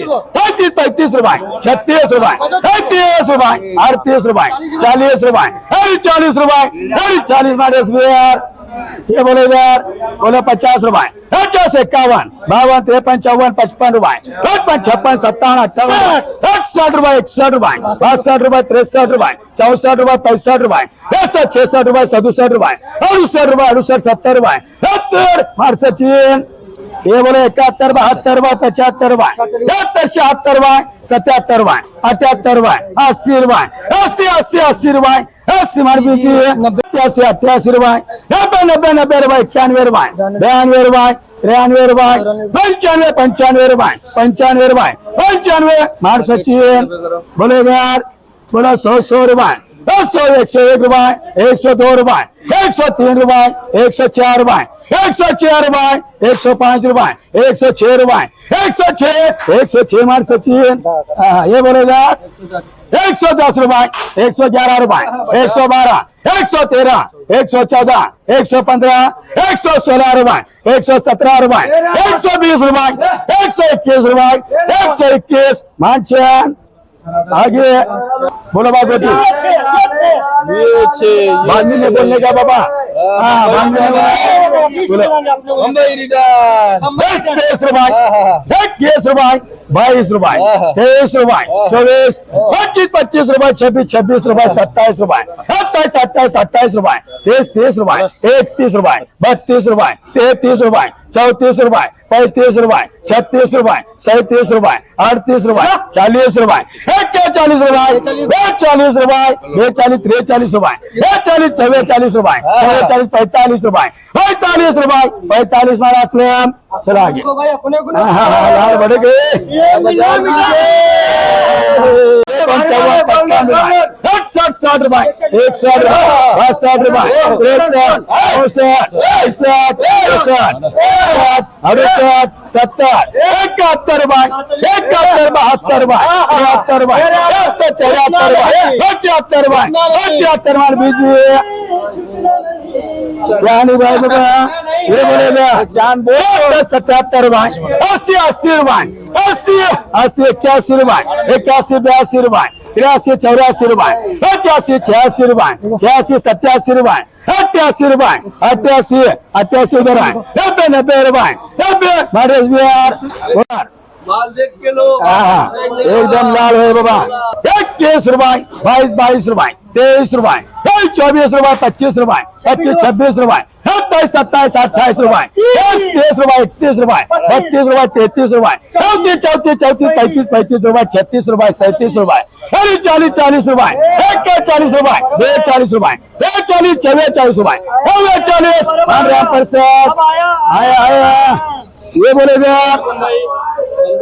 पैंतीस पैंतीस रुपए। छत्तीस रुपए। पैंतीस रुपए। अड़तीस रुपए। चालीस रुपए। अरे चालीस रुपए। अरे चालीस मारे यार। ये बोले यार। बोले पचास रुपए। पचास इक्यावन। बावन, तिरपन, चौवन, पचपन रुपए। पचपन, छप्पन, सत्तावन, अट्ठावन। साठ रुपए इकसठ रुपए। बासठ रुपए, तिरसठ रुपए। चौसठ रुपए, पैंसठ रुपए। पैंसठ छसठ रुपए, सदुसठ रुपए। अड़सठ रुपए, अड़सठ, सत्तर रुपए। सत्तर मार सचिन ये बोले इकहत्तर बहत्तर रुपए पचहत्तर रुपए इकहत्तर छिहत्तर रुपए सत्यात्तर रुपए अठहत्तर रुपए अस्सी रुपए अस्सी अस्सी अस्सी रुपए अस्सी मार दीजिए अट्ठासी अट्ठासी रुपए नब्बे नब्बे नब्बे रुपए इक्यानवे रुपए बयानवे रुपए त्र्यानवे रुपए पंचानवे पंचानवे रुपए पंचानवे रुपए पंचानवे। मार सचिन बोले यार, बोला सौ सौ रुपए दो सौ एक सौ एक रुपए एक सौ दो रुपए एक सौ तीन रुपए एक सौ चार रुपए एक सौ चार रुपए एक सौ पाँच रुपए एक सौ छह रुपए एक सौ छह एक सौ छह मार सचिन हाँ, ये बोलेगा एक सौ दस रुपए एक सौ ग्यारह रुपए एक सौ बारह एक सौ तेरह एक सौ चौदह एक सौ पंद्रह एक सौ सोलह रुपए एक सौ सत्रह रुपए एक सौ बीस रुपए एक सौ इक्कीस रुपए एक सौ इक्कीस मानचन आगे। बोलो बेटी। बांधनी ने बोलने का बाबा। हाँ ने बोलो। बीस रुपए इक्कीस रुपए बाईस रुपए तेईस रुपए चौबीस पच्चीस पच्चीस रुपए छब्बीस छब्बीस रुपए सत्ताईस रुपए सत्ताईस सत्ताईस सत्ताईस रुपए तीस तीस रुपए इकतीस रुपए बत्तीस रुपए तैतीस रुपए चौतीस रुपए पैंतीस रुपए छत्तीस रुपए सैतीस रुपए अड़तीस रुपए चालीस रुपए एक चालीस रुपए एक चालीस रुपए एक चालीस त्रेचालीस रुपए एक चालीस चौवे चालीस रुपए चौवे चालीस पैंतालीस रुपए पैंतालीस रुपए पैंतालीस मारा असलम चला आगे हाँ हाँ हाँ लाल बढ़ गए। रुपए। साठ साठ रुपए। एक रुपए साठ रुपए अड़सठ सत्तर। इकहत्तर रुपए। इकहत्तर बहत्तर रुपए। तिहत्तर रुपए। एक सौ चौहत्तर रुपए। पचहत्तर रुपए। पचहत्तर मार दीजिए रानी भाई बाबा ये बोलेगा चाँद बोल। सतहत्तर रुपए। अस्सी अस्सी रुपए। अस्सी अस्सी इक्यासी रुपए। इक्यासी बयासी रुपए। तिरासी चौरासी रुपए पचासी छियासी रुपए छियासी सत्यासी रुपए अट्ठासी रुपए अट्ठासी अट्ठासी उधर है नब्बे नब्बे रुपए नब्बे महाराज बिहार लो। हाँ, एकदम लाल है बाबा। इक्कीस रुपए बाईस बाईस रुपए तेईस रुपए चौबीस रुपए पच्चीस रुपए पच्चीस छब्बीस रुपए सत्ताईस सत्ताईस, अट्ठाईस रुपए। तीस रुपए, इकतीस रुपए, बत्तीस रुपए, तैतीस रुपए, चौतीस चौतीस चौतीस, पैंतीस पैंतीस रुपए, छत्तीस रुपए, सैंतीस रुपए अरे चालीस चालीस रुपए एक चालीस रुपए दो चालीस रुपए दो चालीस। चौवे चालीस रुपए चालीस आया आया। ये बोलेगा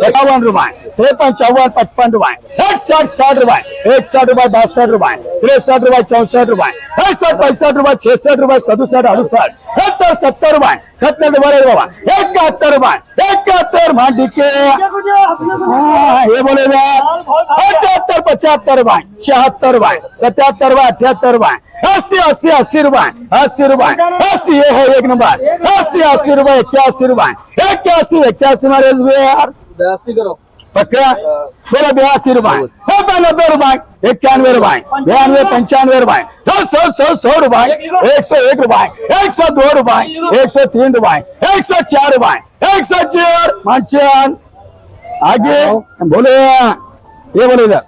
इक्यावन रुपए तिरपन चौवन पचपन रुपए इकसठ साठ रुपए इकसठ रुपए बासठ रुपए तिरसठ रुपए चौसठ रुपए पैंसठ पैंसठ रुपए छियासठ रुपए सदुसठ अड़सठ सत्तर सत्तर रुपए सत्तर रुपए बाबा इकहत्तर रुपए इकहत्तर भांडी के। हाँ, ये बोलेगा पचहत्तर पचहत्तर रुपए छिहत्तर रुपए सतहत्तर रुपए अठहत्तर रुपए अस्सी अस्सी अस्सी रुपए अस्सी रुपए अस्सी ये है एक नंबर अस्सी अस्सी रुपए इक्यासी रुपए इक्यासी इक्यासी मारे यार बयासी करो पक्का बोला बयासी रुपए नब्बे नब्बे रुपए इक्यानवे रुपए बयानवे पंचानवे रुपए दो सौ सौ सौ रुपए एक सौ एक रुपए एक सौ दो रुपए एक सौ तीन रुपए एक सौ चार रुपए एक सौ चार पांचन आगे बोले ये बोले इधर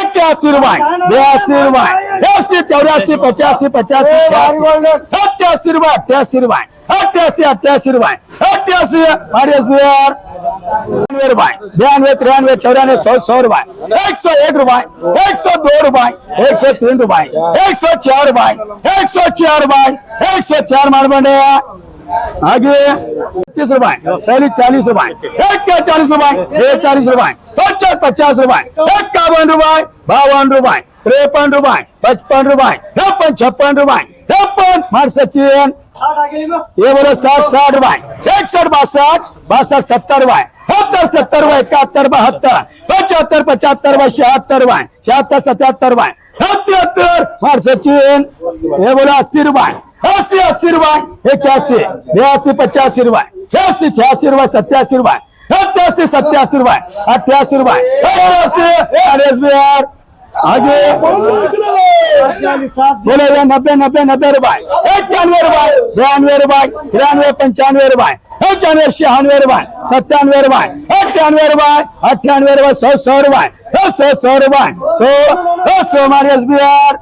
इक्यासी रुपए बयासी रुपए अस्सी चौरासी पचासी पचासी छियासी अट्ठासी रुपए अट्ठासी रुपए बिहार रुपए बयानवे तिरानवे चौरानवे, सौ सौ रुपए एक सौ एक रुपए एक सौ दो रुपए एक सौ तीन रुपए एक सौ चार रुपए एक सौ चार रुपए एक सौ चार आगे तीस चालीस रुपए एक का चालीस रुपए एक चालीस रुपए पचास पचास रुपए इक्यावन रुपए बावन रुपए तिरपन रुपए पचपन रुपए छप्पन रुपए इकहत्तर बहत्तर. पचहत्तर पचहत्तर रुपए छिहत्तर रुपए छिहत्तर सतहत्तर रुपए सत्यात्तर मार सचिन. ये बोलो अस्सी रुपए अस्सी अस्सी रुपए इक्यासी बयासी पचासी रुपए छियासी छियासी रुपए सत्यासी रुपए सत्यासी अट्ठासी रुपए अट्ठासी अरे बिहार आगे। बोले, ये नब्बे नब्बे नब्बे रुपए इक्यानवे रुपए बयानवे रुपए तिरानवे, पंचानवे रुपए पंचानवे, छियानवे रुपए सत्तानवे रुपए अट्ठानवे रुपए अट्ठानवे रुपए सौ सौ रुपए सौ सौ रुपए सौ सौ हमारे एस बिहार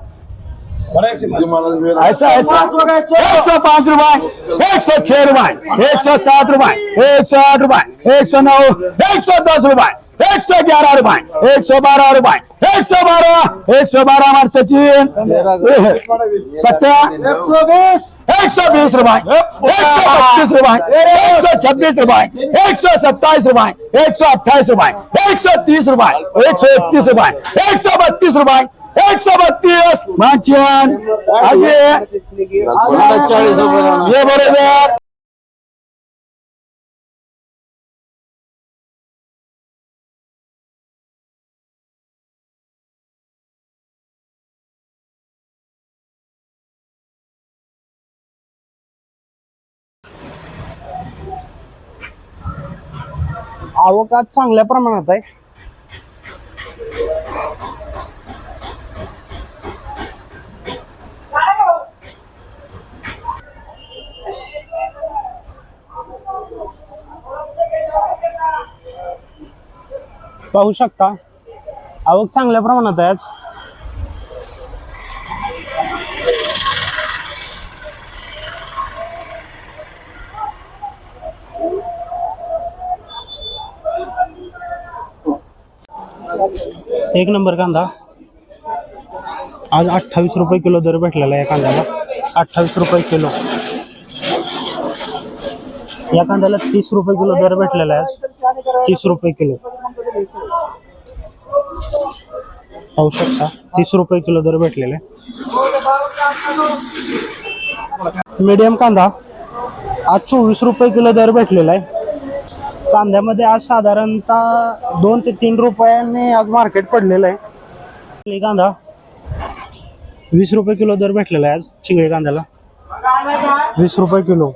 ऐसा ऐसा। एक सौ पाँच रुपए एक सौ छह रुपए एक सौ सात रुपए एक सौ आठ रुपए एक सौ नौ, एक सौ दस रुपए एक सौ ग्यारह रुपए एक सौ बारह रुपए एक सौ बारह एक सौ बारह हमारे सचिन सत्या एक सौ बीस एक सौ बीस रुपए एक सौ पच्चीस रुपए एक सौ छब्बीस रुपए एक सौ सत्ताईस रुपए एक सौ अट्ठाईस रुपए एक सौ तीस रुपए एक सौ इकतीस रुपए एक सौ बत्तीस रुपए एक सौ बत्तीस माचियन आगे ये बोले आवक आज चांगल्या प्रमाणात आहे. पाहू शकता. आवक चांगल्या प्रमाणात आहे आज. एक नंबर कांदा. आज अठ्ठावीस रुपये किलो दर भेटलेला आहे या कांद्याला. अठ्ठावीस रुपये किलो. या कांद्याला तीस रुपये किलो दर भेटलेला आहे तीस रुपये किलो. पाहू शकता तीस रुपये किलो दर भेटलेला आहे. मीडियम कांदा. आज चोवीस रुपये किलो दर भेटलेला आहे. कांद्यामध्ये आज साधारणतः दोन ते तीन रुपयांनी आज मार्केट पडलेलं आहे. चिंगळी कांदा. वीस रुपये किलो दर भेटलेला आहे आज चिंगळी कांद्याला. वीस रुपये किलो.